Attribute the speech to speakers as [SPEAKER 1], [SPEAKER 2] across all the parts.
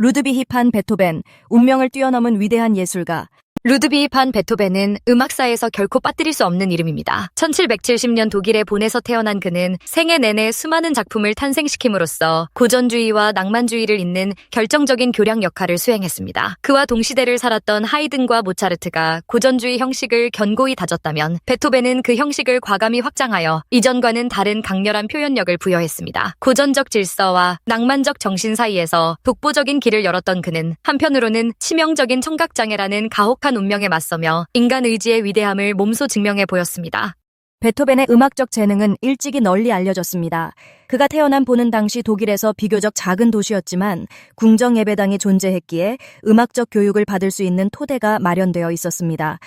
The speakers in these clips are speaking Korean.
[SPEAKER 1] 루드비히 판 베토벤, 운명을 뛰어넘은 위대한 예술가.
[SPEAKER 2] 루드비히 판 베토벤은 음악사에서 결코 빠뜨릴 수 없는 이름입니다. 1770년 독일의 본에서 태어난 그는 생애 내내 수많은 작품을 탄생시킴으로써 고전주의와 낭만주의를 잇는 결정적인 교량 역할을 수행했습니다. 그와 동시대를 살았던 하이든과 모차르트가 고전주의 형식을 견고히 다졌다면 베토벤은 그 형식을 과감히 확장하여 이전과는 다른 강렬한 표현력을 부여했습니다. 고전적 질서와 낭만적 정신 사이에서 독보적인 길을 열었던 그는 한편으로는 치명적인 청각장애라는 가혹한 운명에 맞서며 인간 의지의 위대함을 몸소 증명해 보였습니다.
[SPEAKER 1] 베토벤의 음악적 재능은 일찍이 널리 알려졌습니다. 그가 태어난 보는 당시 독일에서 비교적 작은 도시였지만 궁정 예배당이 존재했기에 음악적 교육을 받을 수 있는 토대가 마련되어 있었습니다.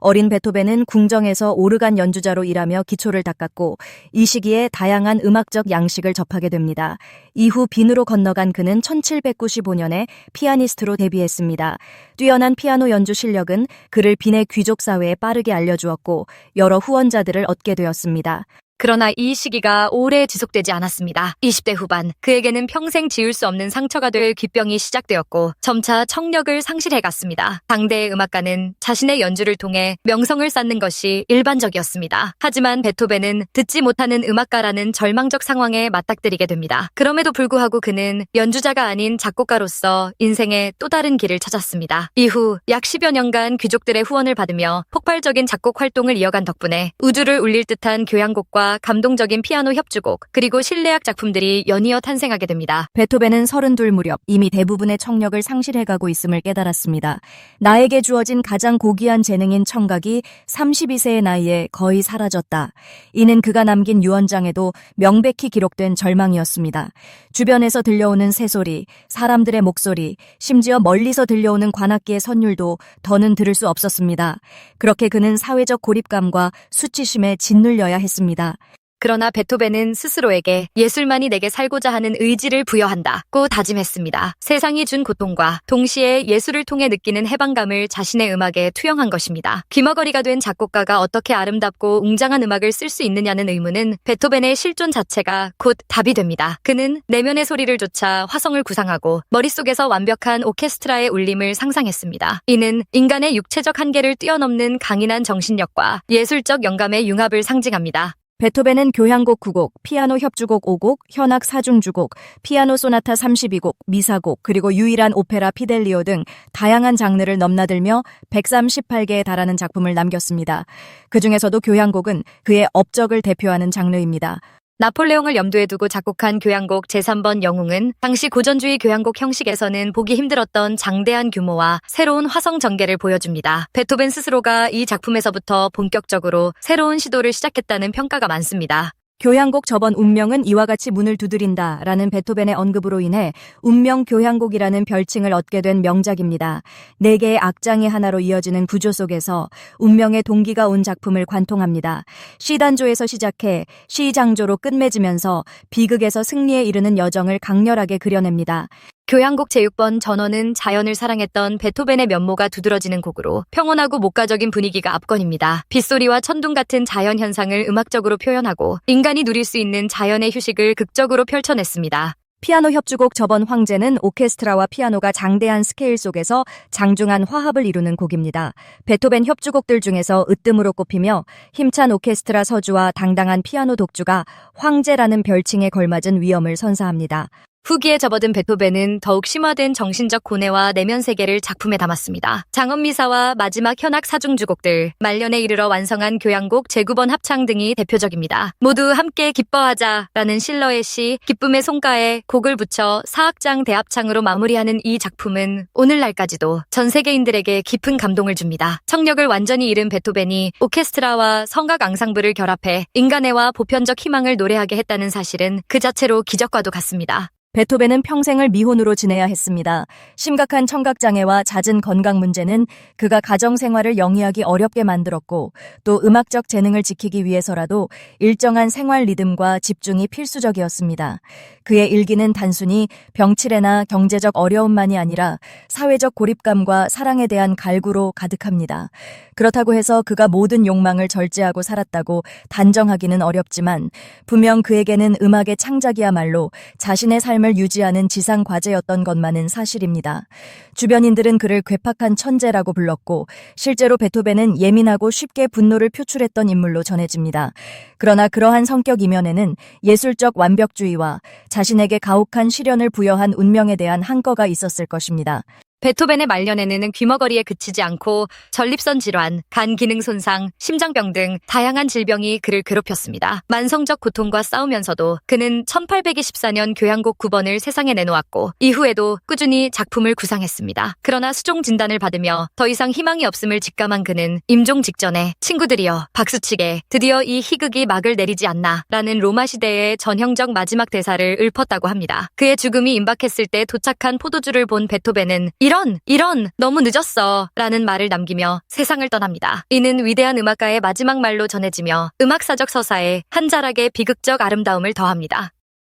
[SPEAKER 1] 어린 베토벤은 궁정에서 오르간 연주자로 일하며 기초를 닦았고 이 시기에 다양한 음악적 양식을 접하게 됩니다. 이후 빈으로 건너간 그는 1795년에 피아니스트로 데뷔했습니다. 뛰어난 피아노 연주 실력은 그를 빈의 귀족 사회에 빠르게 알려주었고 여러 후원자들을 얻게 되었습니다.
[SPEAKER 2] 그러나 이 시기가 오래 지속되지 않았습니다. 20대 후반, 그에게는 평생 지울 수 없는 상처가 될 귓병이 시작되었고, 점차 청력을 상실해 갔습니다. 당대의 음악가는 자신의 연주를 통해 명성을 쌓는 것이 일반적이었습니다. 하지만 베토벤은 듣지 못하는 음악가라는 절망적 상황에 맞닥뜨리게 됩니다. 그럼에도 불구하고 그는 연주자가 아닌 작곡가로서 인생의 또 다른 길을 찾았습니다. 이후 약 10여 년간 귀족들의 후원을 받으며 폭발적인 작곡 활동을 이어간 덕분에 우주를 울릴 듯한 교향곡과 감동적인 피아노 협주곡, 그리고 실내악 작품들이 연이어 탄생하게 됩니다.
[SPEAKER 1] 베토벤은 32 무렵 이미 대부분의 청력을 상실해가고 있음을 깨달았습니다. 나에게 주어진 가장 고귀한 재능인 청각이 32세의 나이에 거의 사라졌다. 이는 그가 남긴 유언장에도 명백히 기록된 절망이었습니다. 주변에서 들려오는 새소리, 사람들의 목소리, 심지어 멀리서 들려오는 관악기의 선율도 더는 들을 수 없었습니다. 그렇게 그는 사회적 고립감과 수치심에 짓눌려야 했습니다.
[SPEAKER 2] 그러나 베토벤은 스스로에게 예술만이 내게 살고자 하는 의지를 부여한다고 다짐했습니다. 세상이 준 고통과 동시에 예술을 통해 느끼는 해방감을 자신의 음악에 투영한 것입니다. 귀머거리가 된 작곡가가 어떻게 아름답고 웅장한 음악을 쓸 수 있느냐는 의문은 베토벤의 실존 자체가 곧 답이 됩니다. 그는 내면의 소리를 조차 화성을 구상하고 머릿속에서 완벽한 오케스트라의 울림을 상상했습니다. 이는 인간의 육체적 한계를 뛰어넘는 강인한 정신력과 예술적 영감의 융합을 상징합니다.
[SPEAKER 1] 베토벤은 교향곡 9곡, 피아노 협주곡 5곡, 현악 사중주곡, 피아노 소나타 32곡, 미사곡, 그리고 유일한 오페라 피델리오 등 다양한 장르를 넘나들며 138개에 달하는 작품을 남겼습니다. 그 중에서도 교향곡은 그의 업적을 대표하는 장르입니다.
[SPEAKER 2] 나폴레옹을 염두에 두고 작곡한 교향곡 제3번 영웅은 당시 고전주의 교향곡 형식에서는 보기 힘들었던 장대한 규모와 새로운 화성 전개를 보여줍니다. 베토벤 스스로가 이 작품에서부터 본격적으로 새로운 시도를 시작했다는 평가가 많습니다.
[SPEAKER 1] 교향곡 저번 운명은 이와 같이 문을 두드린다 라는 베토벤의 언급으로 인해 운명 교향곡이라는 별칭을 얻게 된 명작입니다. 네 개의 악장이 하나로 이어지는 구조 속에서 운명의 동기가 온 작품을 관통합니다. 시단조에서 시작해 시장조로 끝맺으면서 비극에서 승리에 이르는 여정을 강렬하게 그려냅니다.
[SPEAKER 2] 교향곡 제6번 전원은 자연을 사랑했던 베토벤의 면모가 두드러지는 곡으로 평온하고 목가적인 분위기가 압권입니다. 빗소리와 천둥 같은 자연 현상을 음악적으로 표현하고 인간이 누릴 수 있는 자연의 휴식을 극적으로 펼쳐냈습니다.
[SPEAKER 1] 피아노 협주곡 저번 황제는 오케스트라와 피아노가 장대한 스케일 속에서 장중한 화합을 이루는 곡입니다. 베토벤 협주곡들 중에서 으뜸으로 꼽히며 힘찬 오케스트라 서주와 당당한 피아노 독주가 황제라는 별칭에 걸맞은 위엄을 선사합니다.
[SPEAKER 2] 후기에 접어든 베토벤은 더욱 심화된 정신적 고뇌와 내면 세계를 작품에 담았습니다. 장엄미사와 마지막 현악 사중주곡들, 말년에 이르러 완성한 교향곡 제9번 합창 등이 대표적입니다. 모두 함께 기뻐하자라는 실러의 시, 기쁨의 손가에 곡을 붙여 사악장 대합창으로 마무리하는 이 작품은 오늘날까지도 전 세계인들에게 깊은 감동을 줍니다. 청력을 완전히 잃은 베토벤이 오케스트라와 성악 앙상블을 결합해 인간애와 보편적 희망을 노래하게 했다는 사실은 그 자체로 기적과도 같습니다.
[SPEAKER 1] 베토벤은 평생을 미혼으로 지내야 했습니다. 심각한 청각장애와 잦은 건강 문제는 그가 가정 생활을 영위하기 어렵게 만들었고 또 음악적 재능을 지키기 위해서라도 일정한 생활 리듬과 집중이 필수적이었습니다. 그의 일기는 단순히 병치레나 경제적 어려움만이 아니라 사회적 고립감과 사랑에 대한 갈구로 가득합니다. 그렇다고 해서 그가 모든 욕망을 절제하고 살았다고 단정하기는 어렵지만 분명 그에게는 음악의 창작이야말로 자신의 삶 삶을 유지하는 지상 과제였던 것만은 사실입니다. 주변인들은 그를 괴팍한 천재라고 불렀고 실제로 베토벤은 예민하고 쉽게 분노를 표출했던 인물로 전해집니다. 그러나 그러한 성격 이면에는 예술적 완벽주의와 자신에게 가혹한 시련을 부여한 운명에 대한 한거가 있었을 것입니다.
[SPEAKER 2] 베토벤의 말년에는 귀머거리에 그치지 않고 전립선 질환, 간 기능 손상, 심장병 등 다양한 질병이 그를 괴롭혔습니다. 만성적 고통과 싸우면서도 그는 1824년 교향곡 9번을 세상에 내놓았고 이후에도 꾸준히 작품을 구상했습니다. 그러나 수종 진단을 받으며 더 이상 희망이 없음을 직감한 그는 임종 직전에 친구들이여 박수치게 드디어 이 희극이 막을 내리지 않나 라는 로마 시대의 전형적 마지막 대사를 읊었다고 합니다. 그의 죽음이 임박했을 때 도착한 포도주를 본 베토벤은 이런 이런 너무 늦었어 라는 말을 남기며 세상을 떠납니다. 이는 위대한 음악가의 마지막 말로 전해지며 음악사적 서사에 한 자락의 비극적 아름다움을 더합니다.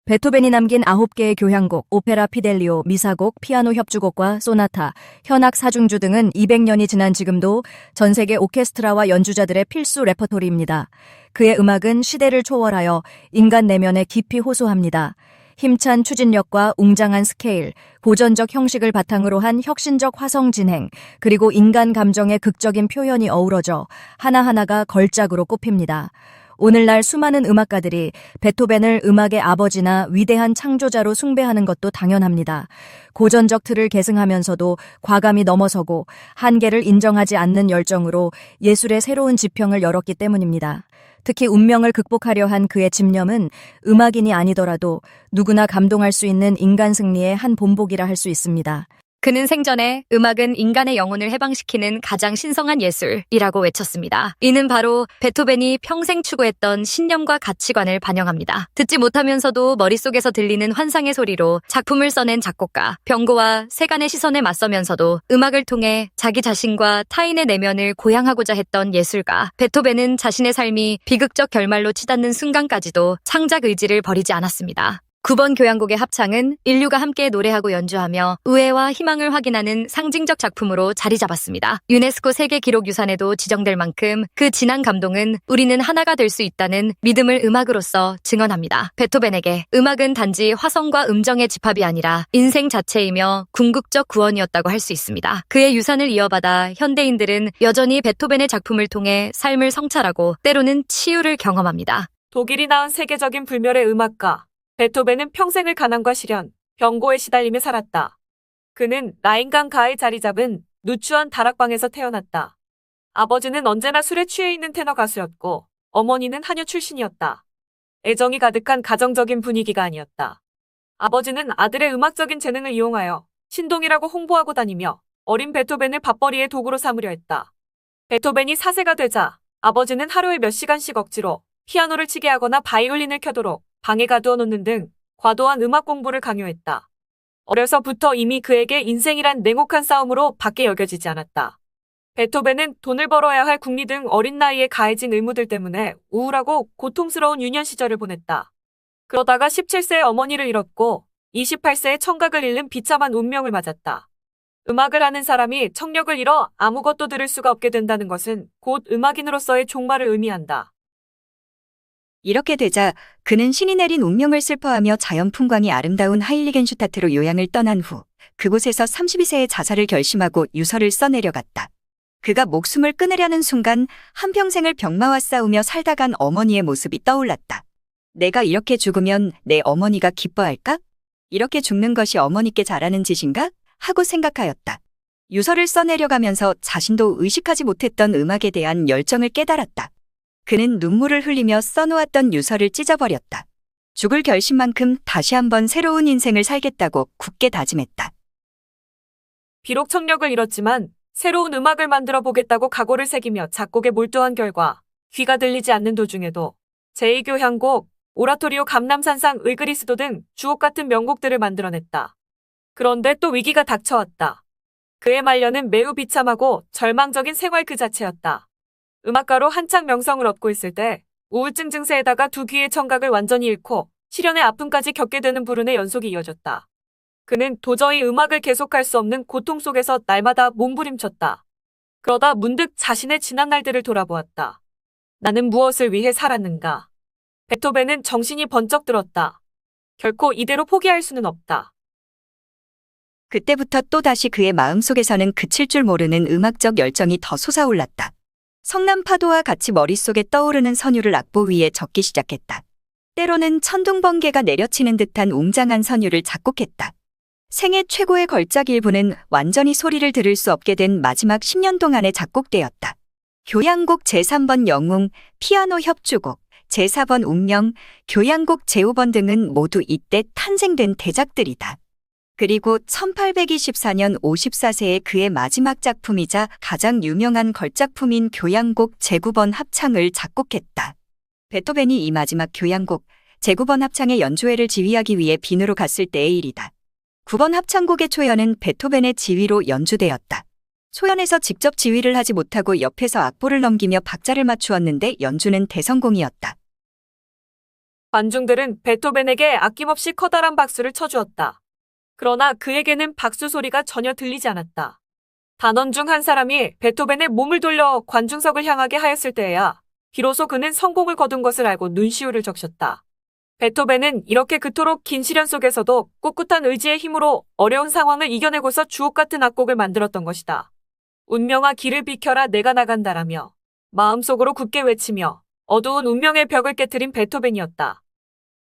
[SPEAKER 1] 베토벤이 남긴 아홉 개의 교향곡, 오페라 피델리오, 미사곡, 피아노 협주곡과 소나타, 현악 사중주 등은 200년이 지난 지금도 전 세계 오케스트라와 연주자들의 필수 레퍼토리입니다. 그의 음악은 시대를 초월하여 인간 내면에 깊이 호소합니다. 힘찬 추진력과 웅장한 스케일, 고전적 형식을 바탕으로 한 혁신적 화성 진행, 그리고 인간 감정의 극적인 표현이 어우러져 하나하나가 걸작으로 꼽힙니다. 오늘날 수많은 음악가들이 베토벤을 음악의 아버지나 위대한 창조자로 숭배하는 것도 당연합니다. 고전적 틀을 계승하면서도 과감히 넘어서고 한계를 인정하지 않는 열정으로 예술의 새로운 지평을 열었기 때문입니다. 특히 운명을 극복하려 한 그의 집념은 음악인이 아니더라도 누구나 감동할 수 있는 인간 승리의 한 본보기라 할 수 있습니다.
[SPEAKER 2] 그는 생전에 음악은 인간의 영혼을 해방시키는 가장 신성한 예술이라고 외쳤습니다. 이는 바로 베토벤이 평생 추구했던 신념과 가치관을 반영합니다. 듣지 못하면서도 머릿속에서 들리는 환상의 소리로 작품을 써낸 작곡가, 병고와 세간의 시선에 맞서면서도 음악을 통해 자기 자신과 타인의 내면을 고양하고자 했던 예술가, 베토벤은 자신의 삶이 비극적 결말로 치닫는 순간까지도 창작 의지를 버리지 않았습니다. 9번 교향곡의 합창은 인류가 함께 노래하고 연주하며 우애와 희망을 확인하는 상징적 작품으로 자리 잡았습니다. 유네스코 세계 기록 유산에도 지정될 만큼 그 진한 감동은 우리는 하나가 될 수 있다는 믿음을 음악으로서 증언합니다. 베토벤에게 음악은 단지 화성과 음정의 집합이 아니라 인생 자체이며 궁극적 구원이었다고 할 수 있습니다. 그의 유산을 이어받아 현대인들은 여전히 베토벤의 작품을 통해 삶을 성찰하고 때로는 치유를 경험합니다.
[SPEAKER 3] 독일이 낳은 세계적인 불멸의 음악가. 베토벤은 평생을 가난과 시련, 병고에 시달리며 살았다. 그는 라인강 가에 자리 잡은 누추한 다락방에서 태어났다. 아버지는 언제나 술에 취해 있는 테너 가수였고, 어머니는 한여 출신이었다. 애정이 가득한 가정적인 분위기가 아니었다. 아버지는 아들의 음악적인 재능을 이용하여 신동이라고 홍보하고 다니며 어린 베토벤을 밥벌이의 도구로 삼으려 했다. 베토벤이 4세가 되자 아버지는 하루에 몇 시간씩 억지로 피아노를 치게 하거나 바이올린을 켜도록 방에 가두어 놓는 등 과도한 음악 공부를 강요했다. 어려서부터 이미 그에게 인생이란 냉혹한 싸움으로 밖에 여겨지지 않았다. 베토벤은 돈을 벌어야 할 국리 등 어린 나이에 가해진 의무들 때문에 우울하고 고통스러운 유년 시절을 보냈다. 그러다가 17세에 어머니를 잃었고 28세에 청각을 잃는 비참한 운명을 맞았다. 음악을 하는 사람이 청력을 잃어 아무것도 들을 수가 없게 된다는 것은 곧 음악인으로서의 종말을 의미한다.
[SPEAKER 4] 이렇게 되자 그는 신이 내린 운명을 슬퍼하며 자연 풍광이 아름다운 하일리겐슈타트로 요양을 떠난 후 그곳에서 32세에 자살을 결심하고 유서를 써내려갔다. 그가 목숨을 끊으려는 순간 한평생을 병마와 싸우며 살다간 어머니의 모습이 떠올랐다. 내가 이렇게 죽으면 내 어머니가 기뻐할까? 이렇게 죽는 것이 어머니께 잘하는 짓인가? 하고 생각하였다. 유서를 써내려가면서 자신도 의식하지 못했던 음악에 대한 열정을 깨달았다. 그는 눈물을 흘리며 써놓았던 유서를 찢어버렸다. 죽을 결심만큼 다시 한번 새로운 인생을 살겠다고 굳게 다짐했다.
[SPEAKER 3] 비록 청력을 잃었지만 새로운 음악을 만들어 보겠다고 각오를 새기며 작곡에 몰두한 결과 귀가 들리지 않는 도중에도 제2교향곡, 오라토리오 감남산상 의그리스도 등 주옥 같은 명곡들을 만들어냈다. 그런데 또 위기가 닥쳐왔다. 그의 말년은 매우 비참하고 절망적인 생활 그 자체였다. 음악가로 한창 명성을 얻고 있을 때 우울증 증세에다가 두 귀의 청각을 완전히 잃고 시련의 아픔까지 겪게 되는 불운의 연속이 이어졌다. 그는 도저히 음악을 계속할 수 없는 고통 속에서 날마다 몸부림쳤다. 그러다 문득 자신의 지난 날들을 돌아보았다. 나는 무엇을 위해 살았는가? 베토벤은 정신이 번쩍 들었다. 결코 이대로 포기할 수는 없다.
[SPEAKER 4] 그때부터 또다시 그의 마음속에서는 그칠 줄 모르는 음악적 열정이 더 솟아올랐다. 성남 파도와 같이 머릿속에 떠오르는 선율을 악보 위에 적기 시작했다. 때로는 천둥번개가 내려치는 듯한 웅장한 선율을 작곡했다. 생애 최고의 걸작 일부는 완전히 소리를 들을 수 없게 된 마지막 10년 동안에 작곡되었다. 교향곡 제3번 영웅, 피아노 협주곡, 제4번 운명, 교향곡 제5번 등은 모두 이때 탄생된 대작들이다. 그리고 1824년 54세의 그의 마지막 작품이자 가장 유명한 걸작품인 교향곡 제9번 합창을 작곡했다. 베토벤이 이 마지막 교향곡 제9번 합창의 연주회를 지휘하기 위해 빈으로 갔을 때의 일이다. 9번 합창곡의 초연은 베토벤의 지휘로 연주되었다. 초연에서 직접 지휘를 하지 못하고 옆에서 악보를 넘기며 박자를 맞추었는데 연주는 대성공이었다.
[SPEAKER 3] 관중들은 베토벤에게 아낌없이 커다란 박수를 쳐주었다. 그러나 그에게는 박수 소리가 전혀 들리지 않았다. 단원 중 한 사람이 베토벤의 몸을 돌려 관중석을 향하게 하였을 때에야 비로소 그는 성공을 거둔 것을 알고 눈시울을 적셨다. 베토벤은 이렇게 그토록 긴 시련 속에서도 꿋꿋한 의지의 힘으로 어려운 상황을 이겨내고서 주옥 같은 악곡을 만들었던 것이다. 운명아 길을 비켜라 내가 나간다라며 마음속으로 굳게 외치며 어두운 운명의 벽을 깨뜨린 베토벤이었다.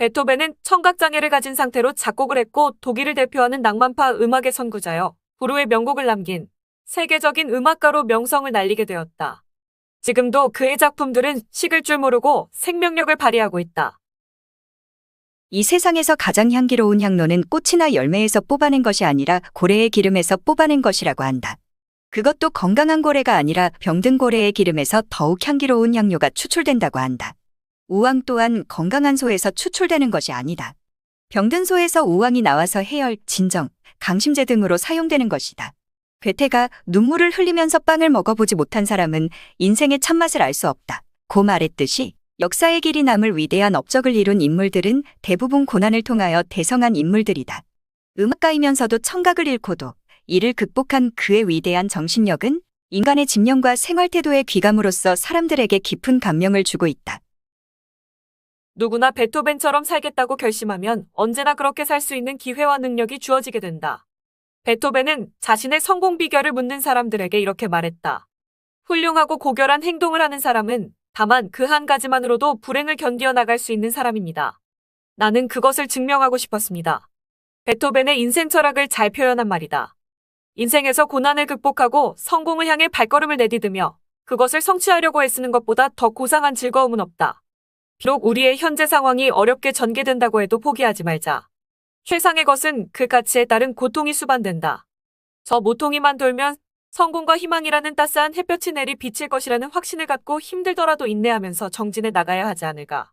[SPEAKER 3] 베토벤은 청각장애를 가진 상태로 작곡을 했고 독일을 대표하는 낭만파 음악의 선구자여 불후의 명곡을 남긴 세계적인 음악가로 명성을 날리게 되었다. 지금도 그의 작품들은 식을 줄 모르고 생명력을 발휘하고 있다.
[SPEAKER 4] 이 세상에서 가장 향기로운 향로는 꽃이나 열매에서 뽑아낸 것이 아니라 고래의 기름에서 뽑아낸 것이라고 한다. 그것도 건강한 고래가 아니라 병든 고래의 기름에서 더욱 향기로운 향료가 추출된다고 한다. 우왕 또한 건강한 소에서 추출되는 것이 아니다. 병든 소에서 우왕이 나와서 해열, 진정, 강심제 등으로 사용되는 것이다. 괴테가 눈물을 흘리면서 빵을 먹어보지 못한 사람은 인생의 참맛을 알 수 없다. 고 말했듯이 역사의 길이 남을 위대한 업적을 이룬 인물들은 대부분 고난을 통하여 대성한 인물들이다. 음악가이면서도 청각을 잃고도 이를 극복한 그의 위대한 정신력은 인간의 집념과 생활태도의 귀감으로써 사람들에게 깊은 감명을 주고 있다.
[SPEAKER 3] 누구나 베토벤처럼 살겠다고 결심하면 언제나 그렇게 살 수 있는 기회와 능력이 주어지게 된다. 베토벤은 자신의 성공 비결을 묻는 사람들에게 이렇게 말했다. 훌륭하고 고결한 행동을 하는 사람은 다만 그 한 가지만으로도 불행을 견디어 나갈 수 있는 사람입니다. 나는 그것을 증명하고 싶었습니다. 베토벤의 인생 철학을 잘 표현한 말이다. 인생에서 고난을 극복하고 성공을 향해 발걸음을 내디디며 그것을 성취하려고 애쓰는 것보다 더 고상한 즐거움은 없다. 비록 우리의 현재 상황이 어렵게 전개된다고 해도 포기하지 말자. 최상의 것은 그 가치에 따른 고통이 수반된다. 저 모퉁이만 돌면 성공과 희망이라는 따스한 햇볕이 내리 비칠 것이라는 확신을 갖고 힘들더라도 인내하면서 정진해 나가야 하지 않을까.